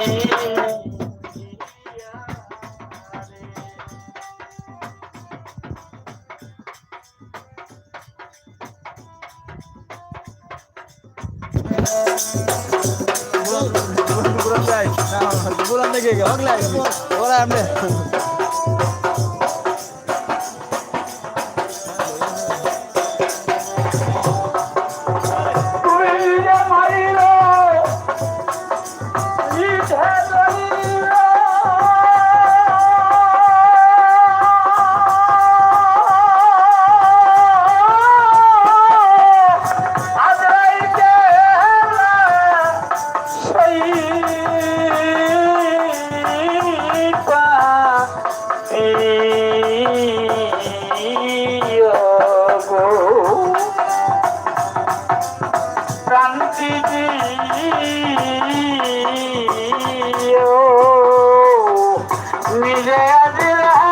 যাই bulan lagi ke hogle ora amne তুই গো ক্রান্তি নিজে আজিরাই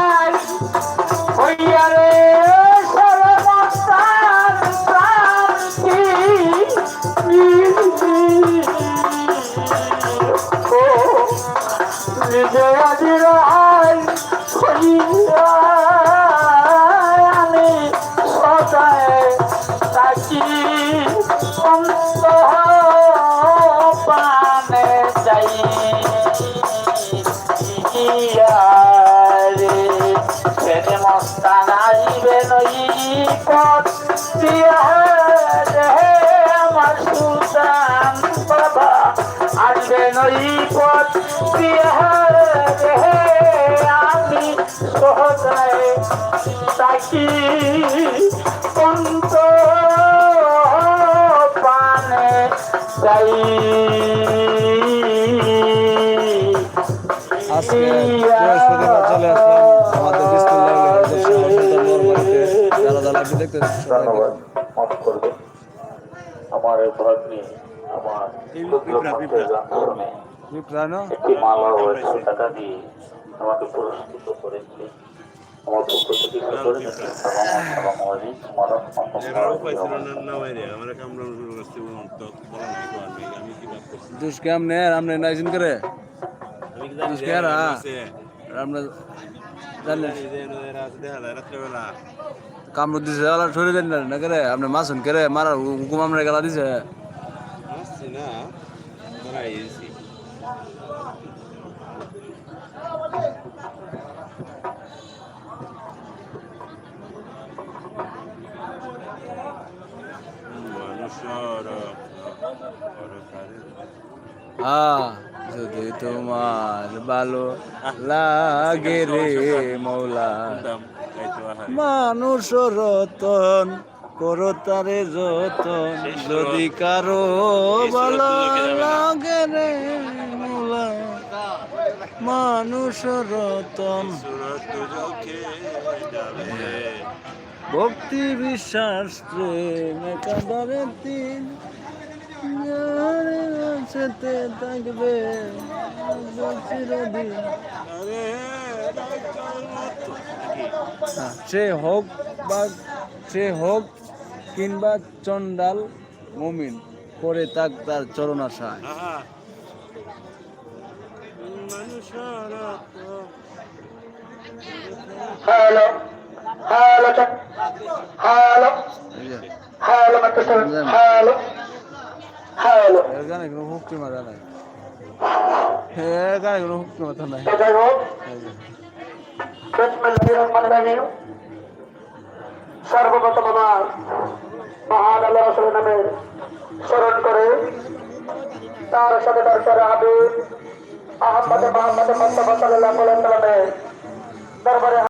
পথ আমি সহজায় তাকি অন্ত পানে যাই। আজকে বৃহস্পতিবার চলে আসলাম। আমাদের বিসমিল্লাহ যারা যারা লাইভে দেখতে ধন্যবাদ। মাফ করবে আমার এই ভাগ্নি আমার একটি মালা ও একশো টাকা দিয়ে আমাকে পুরস্কৃত করেছে আমার পক্ষ থেকে করে। আসসালামু আলাইকুম ওয়া রাহমাতুল্লাহি ওয়া বারাকাতুহু দুষ কে আমনে নাইজিন করে দুষ কে আমরা জানেন কামড় দিছে আলা ছড়ে দেন না করে আপনি মাসুন করে মারার হুকুম আমরা গেলা দিছে। হ্যাঁ যদি তোমার ভালো লাগে রে মৌলা মানুষ রতন করো তারে যতন। যদি কারও ভালো লাগে রে মানুষ রতন ভক্তি বিশ্বাস তিন। থাকবে সে হোক বা সে হোক কিংবা চন্ডাল মুমিন করে তাক তার চরণ আশায়। Hello hello hello hello hello hello এর গানে কোনো হুক্তি মারা নাই। এর গানে কোনো মাথা সর্বপ্রথম আমার মহান আল্লাহ রাসূলের নামে স্মরণ করে তার সাথে তার সাথে হাবিব আহমদ মোহাম্মদ মুস্তাফা ওয়াসাল্লামের দরবারে